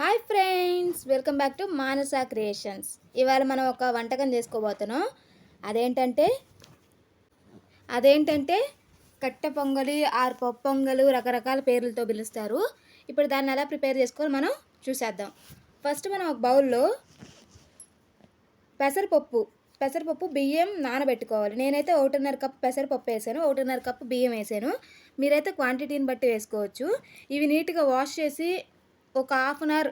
Hi friends welcome back to Manasa creations. ఇవాళ మనం ఒక వంటకం చేసుకోబోతున్నాం. అదేంటంటే అదేంటంటే కట్టె పొంగలి ఆరు పప్పు పొంగలు రకరకాల పేర్లతో పిలుస్తారు. ఇప్పుడు దాన్ని ఎలా ప్రిపేర్ చేసుకోవాలి మనం చూసేద్దాం. ఫస్ట్ మనం ఒక బౌల్లో పెసరపప్పు పెసరపప్పు బియ్యం నానబెట్టుకోవాలి. నేనైతే ఒకటిన్నర కప్ పెసరపప్పు వేసాను ఒకటిన్నర కప్పు బియ్యం వేసాను. మీరైతే క్వాంటిటీని బట్టి వేసుకోవచ్చు. ఇవి నీట్గా వాష్ చేసి ఒక హాఫ్ అన్ అవర్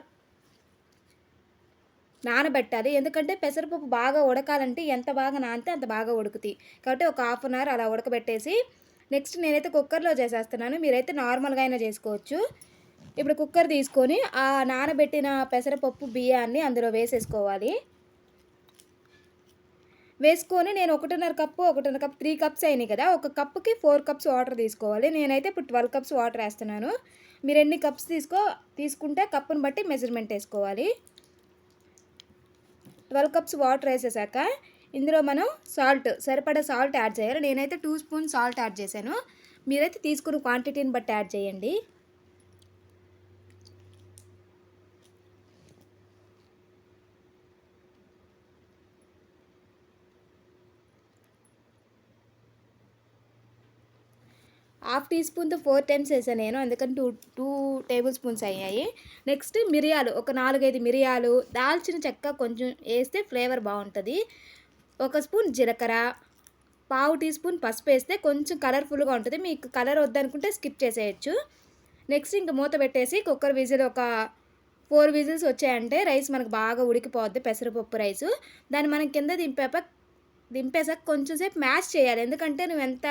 నానబెట్టాలి. ఎందుకంటే పెసరపప్పు బాగా ఉడకాలంటే ఎంత బాగా నానితే అంత బాగా ఉడుకుతాయి. కాబట్టి ఒక హాఫ్ అన్ అవర్ అలా ఉడకబెట్టేసి నెక్స్ట్ నేనైతే కుక్కర్లో చేసేస్తున్నాను. మీరైతే నార్మల్గా అయినా చేసుకోవచ్చు. ఇప్పుడు కుక్కర్ తీసుకొని ఆ నానబెట్టిన పెసరపప్పు బియ్యాన్ని అందులో వేసేసుకోవాలి. వేసుకొని నేను ఒకటిన్నర కప్పు ఒకటిన్నర కప్ త్రీ కప్స్ అయినాయి కదా ఒక కప్పుకి ఫోర్ కప్స్ వాటర్ తీసుకోవాలి. నేనైతే ఇప్పుడు ట్వెల్వ్ కప్స్ వాటర్ వేస్తున్నాను. మీరు ఎన్ని కప్స్ తీసుకో తీసుకుంటే కప్పును బట్టి మెజర్మెంట్ వేసుకోవాలి. ట్వెల్వ్ కప్స్ వాటర్ వేసేసాక ఇందులో మనం సాల్ట్ సరిపడా సాల్ట్ యాడ్ చేయాలి. నేనైతే టూ స్పూన్ సాల్ట్ యాడ్ చేశాను. మీరైతే తీసుకున్న క్వాంటిటీని బట్టి యాడ్ చేయండి. హాఫ్ టీ స్పూన్తో ఫోర్ టైమ్స్ వేసాను నేను. అందుకని టూ టూ టేబుల్ స్పూన్స్ అయ్యాయి. నెక్స్ట్ మిరియాలు ఒక నాలుగైదు మిరియాలు దాల్చిన చెక్క కొంచెం వేస్తే ఫ్లేవర్ బాగుంటుంది. ఒక స్పూన్ జీలకర్ర పావు టీ స్పూన్ పసుపు వేస్తే కొంచెం కలర్ఫుల్గా ఉంటుంది. మీకు కలర్ వద్దనుకుంటే స్కిప్ చేసేయచ్చు. నెక్స్ట్ ఇంక మూత పెట్టేసి కుక్కర్ విజిల్ ఒక ఫోర్ విజిల్స్ వచ్చాయంటే రైస్ మనకు బాగా ఉడికిపోద్ది పెసరపప్పు రైస్. దాన్ని మనం కింద దింపాక దింపేసాక కొంచెం సేపు మ్యాష్ చేయాలి. ఎందుకంటే నువ్వు ఎంత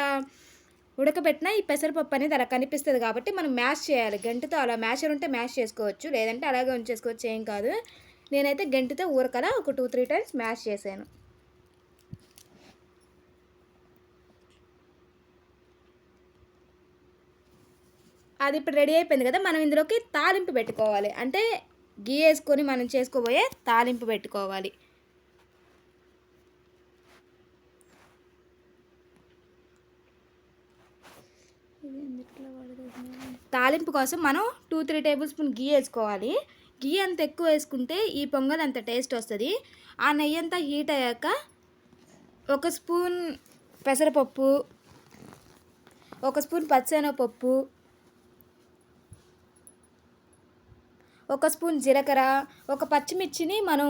ఉడకబెట్టినా ఈ పెసరపప్పు అనేది అలా కనిపిస్తుంది కాబట్టి మనం మ్యాష్ చేయాలి. గంటతో అలా మ్యాషర్ ఉంటే మ్యాష్ చేసుకోవచ్చు. లేదంటే అలాగే ఉంచేసుకోవచ్చు. ఏం కాదు. నేనైతే గంటతో ఊరకల ఒక టూ త్రీ టైమ్స్ మ్యాష్ చేశాను. అది ఇప్పుడు రెడీ అయిపోయింది కదా మనం ఇందులోకి తాలింపు పెట్టుకోవాలి. అంటే గీ వేసుకొని మనం చేసుకోబోయే తాలింపు పెట్టుకోవాలి. తాలింపు కోసం మనం two three tablespoon ghee వేసుకోవాలి. గీ అంత ఎక్కువ వేసుకుంటే ఈ పొంగల్ అంత టేస్ట్ వస్తుంది. ఆ నెయ్యి అంతా హీట్ అయ్యాక ఒక స్పూన్ పెసరపప్పు ఒక స్పూన్ పచ్చెనపప్పు ఒక స్పూన్ జీలకర్ర ఒక పచ్చిమిర్చిని మనం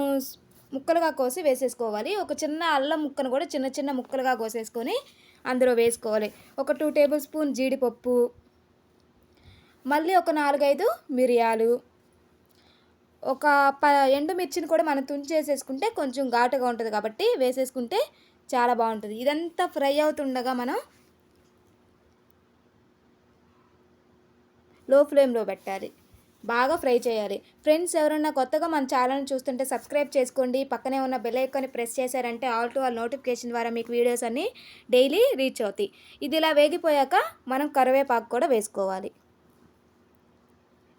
ముక్కలుగా కోసి వేసేసుకోవాలి. ఒక చిన్న అల్లం ముక్కను కూడా చిన్న చిన్న ముక్కలుగా కోసేసుకొని అందులో వేసుకోవాలి. ఒక టూ టేబుల్ స్పూన్ జీడిపప్పు. మళ్ళీ ఒక నాలుగైదు మిరియాలు. ఒక ప ఎండుమిర్చిని కూడా మనం తుంచేసేసుకుంటే కొంచెం ఘాటుగా ఉంటుంది కాబట్టి వేసేసుకుంటే చాలా బాగుంటుంది. ఇదంతా ఫ్రై అవుతుండగా మనం లో ఫ్లేమ్లో పెట్టాలి. బాగా ఫ్రై చేయాలి. ఫ్రెండ్స్ ఎవరన్నా కొత్తగా మన ఛానల్ చూస్తుంటే సబ్స్క్రైబ్ చేసుకోండి. పక్కనే ఉన్న బెల్ ఐకాన్ని ప్రెస్ చేశారంటే ఆల్ టు ఆల్ నోటిఫికేషన్ ద్వారా మీకు వీడియోస్ అన్నీ డైలీ రీచ్ అవుతాయి. ఇది ఇలా వేగిపోయాక మనం కరివేపాకు కూడా వేసుకోవాలి.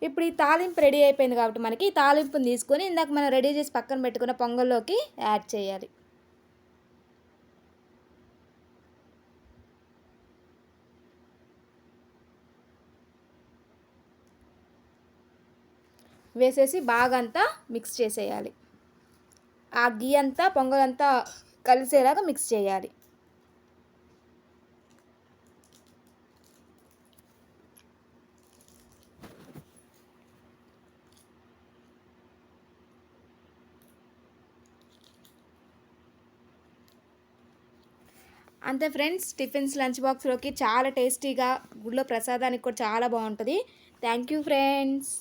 ఇప్పుడు ఈ తాలింపు రెడీ అయిపోయింది కాబట్టి మనకి ఈ తాలింపుని తీసుకొని ఇందాక మనం రెడీ చేసి పక్కన పెట్టుకున్న పొంగల్లోకి యాడ్ చేయాలి. వేసేసి బాగా అంతా మిక్స్ చేసేయాలి. ఆ గీ అంతా పొంగలంతా కలిసేలాగా మిక్స్ చేయాలి. అంతే ఫ్రెండ్స్ టిఫిన్స్ లంచ్ బాక్స్లోకి చాలా టేస్టీగా గుడిలో ప్రసాదానికి కూడా చాలా బాగుంటుంది. Thank you friends.